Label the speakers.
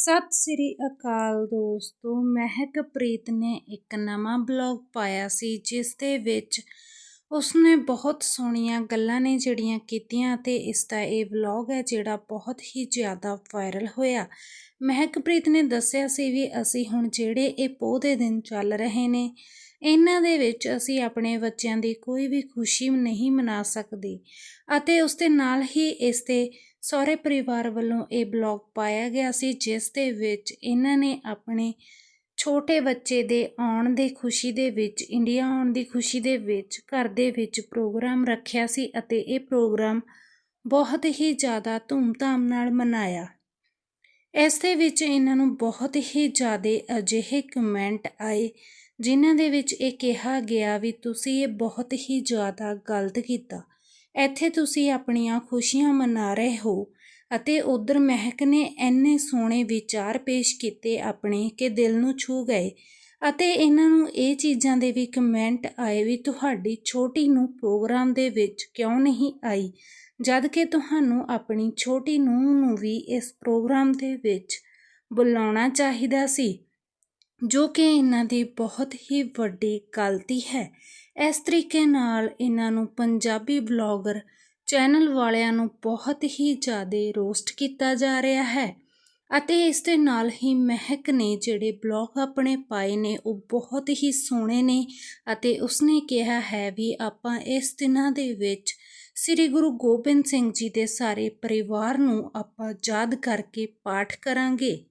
Speaker 1: ਸਤਿ ਸ੍ਰੀ ਅਕਾਲ ਦੋਸਤੋ ਮਹਿਕਪ੍ਰੀਤ ਨੇ ਇੱਕ ਨਵਾਂ ਬਲੌਗ ਪਾਇਆ ਸੀ, ਜਿਸ ਦੇ ਵਿੱਚ ਉਸਨੇ ਬਹੁਤ ਸੋਹਣੀਆਂ ਗੱਲਾਂ ਨੇ ਜਿਹੜੀਆਂ ਕੀਤੀਆਂ ਤੇ ਇਸ ਦਾ ਇਹ ਵਲੌਗ ਹੈ ਜਿਹੜਾ ਬਹੁਤ ਹੀ ਜ਼ਿਆਦਾ ਵਾਇਰਲ ਹੋਇਆ। ਮਹਿਕਪ੍ਰੀਤ ਨੇ ਦੱਸਿਆ ਸੀ ਵੀ ਅਸੀਂ ਹੁਣ ਜਿਹੜੇ ਇਹ ਪੋਹ ਦਿਨ ਚੱਲ ਰਹੇ ਨੇ, ਇਹਨਾਂ ਦੇ ਵਿੱਚ ਅਸੀਂ ਆਪਣੇ ਬੱਚਿਆਂ ਦੀ ਕੋਈ ਵੀ ਖੁਸ਼ੀ ਨਹੀਂ ਮਨਾ ਸਕਦੇ ਅਤੇ ਉਸ ਦੇ ਨਾਲ ਹੀ ਇਸ ਤੇ ਸਹੁਰੇ ਪਰਿਵਾਰ ਵੱਲੋਂ ਇਹ ਬਲੌਗ ਪਾਇਆ ਗਿਆ ਸੀ, ਜਿਸ ਦੇ ਵਿੱਚ ਇਹਨਾਂ ਨੇ ਆਪਣੇ ਛੋਟੇ ਬੱਚੇ ਦੇ ਆਉਣ ਦੇ ਖੁਸ਼ੀ ਦੇ ਵਿੱਚ, ਇੰਡੀਆ ਆਉਣ ਦੀ ਖੁਸ਼ੀ ਦੇ ਵਿੱਚ, ਘਰ ਦੇ ਵਿੱਚ ਪ੍ਰੋਗਰਾਮ ਰੱਖਿਆ ਸੀ ਅਤੇ ਇਹ ਪ੍ਰੋਗਰਾਮ ਬਹੁਤ ਹੀ ਜ਼ਿਆਦਾ ਧੂਮਧਾਮ ਨਾਲ ਮਨਾਇਆ। ਇਸ ਦੇ ਵਿੱਚ ਇਹਨਾਂ ਨੂੰ ਬਹੁਤ ਹੀ ਜ਼ਿਆਦਾ ਅਜਿਹੇ ਕਮੈਂਟ ਆਏ, ਜਿਨ੍ਹਾਂ ਦੇ ਵਿੱਚ ਇਹ ਕਿਹਾ ਗਿਆ ਵੀ, ਤੁਸੀਂ ਇਹ ਬਹੁਤ ਹੀ ਜ਼ਿਆਦਾ ਗਲਤ ਕੀਤਾ। ਇੱਥੇ ਤੁਸੀਂ ਆਪਣੀਆਂ ਖੁਸ਼ੀਆਂ ਮਨਾ ਰਹੇ ਹੋ ਅਤੇ ਉਧਰ ਮਹਿਕ ਨੇ ਐਨੇ ਸੋਹਣੇ ਵਿਚਾਰ ਪੇਸ਼ ਕੀਤੇ ਆਪਣੇ ਕਿ ਦਿਲ ਨੂੰ ਛੂ ਗਏ। ਅਤੇ ਇਹਨਾਂ ਨੂੰ ਇਹ ਚੀਜ਼ਾਂ ਦੇ ਵੀ ਕਮੈਂਟ ਆਏ ਵੀ ਤੁਹਾਡੀ ਛੋਟੀ ਨੂੰ ਪ੍ਰੋਗਰਾਮ ਦੇ ਵਿੱਚ ਕਿਉਂ ਨਹੀਂ ਆਈ? ਜਦ ਕਿ ਤੁਹਾਨੂੰ ਆਪਣੀ ਛੋਟੀ ਨੂੰਹ ਨੂੰ ਵੀ ਇਸ ਪ੍ਰੋਗਰਾਮ ਦੇ ਵਿੱਚ ਬੁਲਾਉਣਾ ਚਾਹੀਦਾ ਸੀ। ਜੋ ਕਿ ਇਹਨਾਂ ਦੀ ਬਹੁਤ ਹੀ ਵੱਡੀ ਗਲਤੀ ਹੈ। ਇਸ ਤਰੀਕੇ ਨਾਲ ਇਹਨਾਂ ਨੂੰ ਪੰਜਾਬੀ ਬਲੌਗਰ ਚੈਨਲ ਵਾਲਿਆਂ ਨੂੰ ਬਹੁਤ ਹੀ ਜ਼ਿਆਦਾ ਰੋਸਟ ਕੀਤਾ ਜਾ ਰਿਹਾ ਹੈ ਅਤੇ ਇਸ ਦੇ ਨਾਲ ਹੀ ਮਹਿਕ ਨੇ ਜਿਹੜੇ ਬਲੌਗ ਆਪਣੇ ਪਾਏ ਨੇ, ਉਹ ਬਹੁਤ ਹੀ ਸੋਹਣੇ ਨੇ ਅਤੇ ਉਸਨੇ ਕਿਹਾ ਹੈ ਵੀ ਆਪਾਂ ਇਸ ਦਿਨਾਂ ਦੇ ਵਿੱਚ ਸ੍ਰੀ ਗੁਰੂ ਗੋਬਿੰਦ ਸਿੰਘ ਜੀ ਦੇ ਸਾਰੇ ਪਰਿਵਾਰ ਨੂੰ ਆਪਾਂ ਯਾਦ ਕਰਕੇ ਪਾਠ ਕਰਾਂਗੇ।